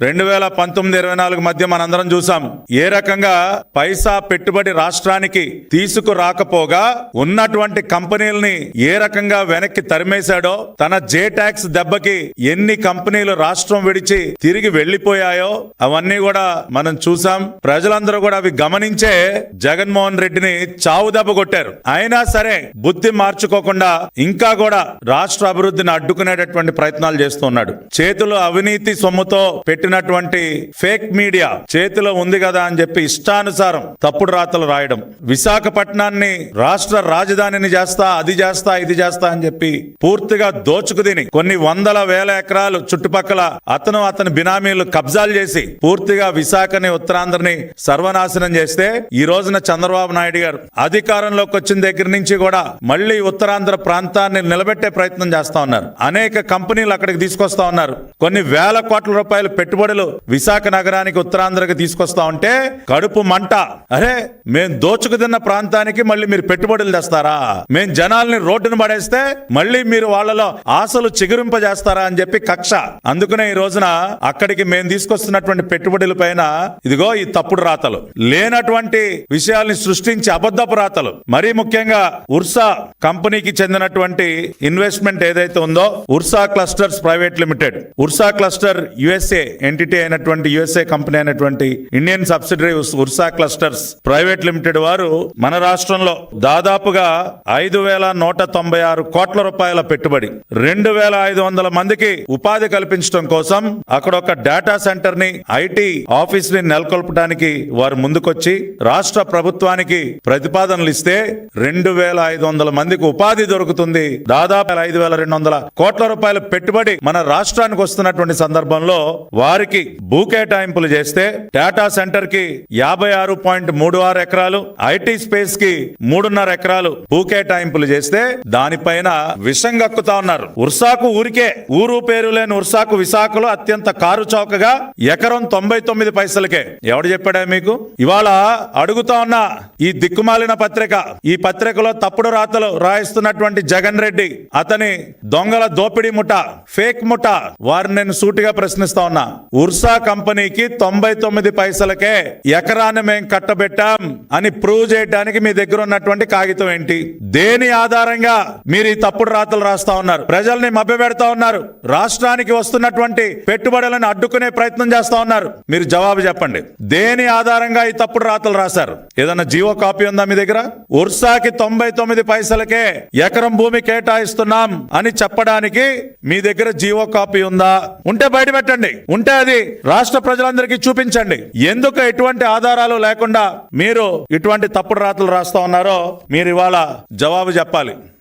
రెండు వేల పంతొమ్మిది ఇరవై నాలుగు మధ్య మనందరం చూసాం ఏ రకంగా పైసా పెట్టుబడి రాష్ట్రానికి తీసుకురాకపోగా ఉన్నటువంటి కంపెనీలని ఏ రకంగా వెనక్కి తరిమేశాడో తన జే ట్యాక్స్ దెబ్బకి ఎన్ని కంపెనీలు రాష్ట్రం విడిచి తిరిగి వెళ్ళిపోయాయో అవన్నీ కూడా మనం చూసాం ప్రజలందరూ కూడా అవి గమనించే జగన్మోహన్ రెడ్డిని చావు దెబ్బ కొట్టారు. అయినా సరే బుద్ధి మార్చుకోకుండా ఇంకా కూడా రాష్ట్ర అభివృద్ధిని అడ్డుకునేటటువంటి ప్రయత్నాలు చేస్తున్నాడు చేతిలో అవినీతి సొమ్ముతో పెట్టినటువంటి ఫేక్ మీడియా చేతిలో ఉంది కదా అని చెప్పి ఇష్టానుసారం తప్పుడు రాతలు రాయడం. విశాఖపట్నాన్ని రాష్ట్ర రాజధానిని చేస్తా అది చేస్తా ఇది చేస్తా అని చెప్పి పూర్తిగా దోచుకు తిని కొన్ని వందల వేల ఎకరాలు చుట్టుపక్కల అతను అతని బినామీలు కబ్జాలు చేసి పూర్తిగా విశాఖని ఉత్తరాంధ్రని సర్వనాశనం చేస్తే ఈ రోజున చంద్రబాబు నాయుడు గారు అధికారంలోకి వచ్చిన దగ్గర నుంచి కూడా మళ్ళీ ఉత్తరాంధ్ర ప్రాంతాన్ని నిలబెట్టే ప్రయత్నం చేస్తా ఉన్నారు. అనేక కంపెనీలు అక్కడికి తీసుకొస్తా ఉన్నారు. కొన్ని వేల కోట్ల రూపాయలు పెట్టుబడి పెట్టుబడులు విశాఖ నగరానికి ఉత్తరాంధ్రకి తీసుకొస్తా ఉంటే కడుపు మంట. అరే మేం దోచుకుతున్న ప్రాంతానికి మళ్ళీ మీరు పెట్టుబడులు తెస్తారా? మేం జనాల్ని రోడ్డును పడేస్తే మళ్ళీ మీరు వాళ్ళలో ఆశలు చిగురింపజేస్తారా అని చెప్పి కక్ష. అందుకనే ఈ రోజున అక్కడికి మేము తీసుకొస్తున్నటువంటి పెట్టుబడుల పైన ఇదిగో ఈ తప్పుడు రాతలు. లేనటువంటి విషయాల్ని సృష్టించి అబద్ధపు రాతలు. మరీ ముఖ్యంగా ఉర్సా కంపెనీకి చెందినటువంటి ఇన్వెస్ట్మెంట్ ఏదైతే ఉందో Ursa clusters private limited. Ursa cluster U S A. Entity అయినటువంటి యుఎస్ఏ కంపెనీ అయినటువంటి Indian subsidiary Ursa clusters private limited వారు మన రాష్ట్రంలో దాదాపుగా ఐదు వేల నూట తొంభై ఆరు కోట్ల రూపాయల పెట్టుబడి రెండు వేల ఐదు వందల మందికి ఉపాధి కల్పించడం కోసం అక్కడ ఒక డేటా సెంటర్ని ఐటీ ఆఫీస్ని నెలకొల్పడానికి వారు ముందుకొచ్చి రాష్ట్ర ప్రభుత్వానికి ప్రతిపాదనలు ఇస్తే రెండు వేల ఐదు వందల మందికి ఉపాధి దొరుకుతుంది. దాదాపు ఐదు వేల రెండు వందల కోట్ల రూపాయల పెట్టుబడి మన రాష్ట్రానికి వస్తున్నటువంటి సందర్భంలో వారు వారికి భూ కేటాయింపులు చేస్తే టాటా సెంటర్కి యాభై ఆరు పాయింట్ మూడు ఆరు ఎకరాలు ఐటీ స్పేస్కి మూడున్నర ఎకరాలు భూ కేటాయింపులు చేస్తే దానిపైన విషంగక్కుతా ఉన్నారు. ఉర్సాకు ఊరికే ఊరు పేరు లేని ఉర్సాకు విశాఖలో అత్యంత కారు చౌకగా ఎకరం తొంభై తొమ్మిది పైసలకే. ఎవడు చెప్పాడా మీకు? ఇవాళ అడుగుతా ఉన్న ఈ దిక్కుమాలిన పత్రిక ఈ పత్రికలో తప్పుడు రాతలు రాయిస్తున్నటువంటి జగన్ రెడ్డి అతని దొంగల దోపిడీ ముఠ ఫేక్ ముఠ వారిని నేను సూటిగా ప్రశ్నిస్తా ఉన్నా. ఉర్సా కంపెనీకి తొంభై తొమ్మిది పైసలకే ఎకరాన్ని మేము కట్టబెట్టాం అని ప్రూవ్ చేయడానికి మీ దగ్గర ఉన్నటువంటి కాగితం ఏంటి? దేని ఆధారంగా మీరు ఈ తప్పుడు రాతలు రాస్తా ఉన్నారు? ప్రజల్ని మభ్యపెడతా ఉన్నారు? రాష్ట్రానికి వస్తున్నటువంటి పెట్టుబడులను అడ్డుకునే ప్రయత్నం చేస్తా ఉన్నారు? మీరు జవాబు చెప్పండి. దేని ఆధారంగా ఈ తప్పుడు రాతలు రాశారు? ఏదన్నా జీవో కాపీ ఉందా మీ దగ్గర? ఉర్సాకి తొంభై తొమ్మిది పైసలకే ఎకరం భూమి కేటాయిస్తున్నాం అని చెప్పడానికి మీ దగ్గర జీవో కాపీ ఉందా? ఉంటే బయట పెట్టండి. ఉంటే అది రాష్ట్ర ప్రజలందరికీ చూపించండి. ఎందుకు ఎటువంటి ఆధారాలు లేకుండా మీరు ఇటువంటి తప్పుడు రాతలు రాస్తా ఉన్నారో మీరు ఇవాళ జవాబు చెప్పాలి.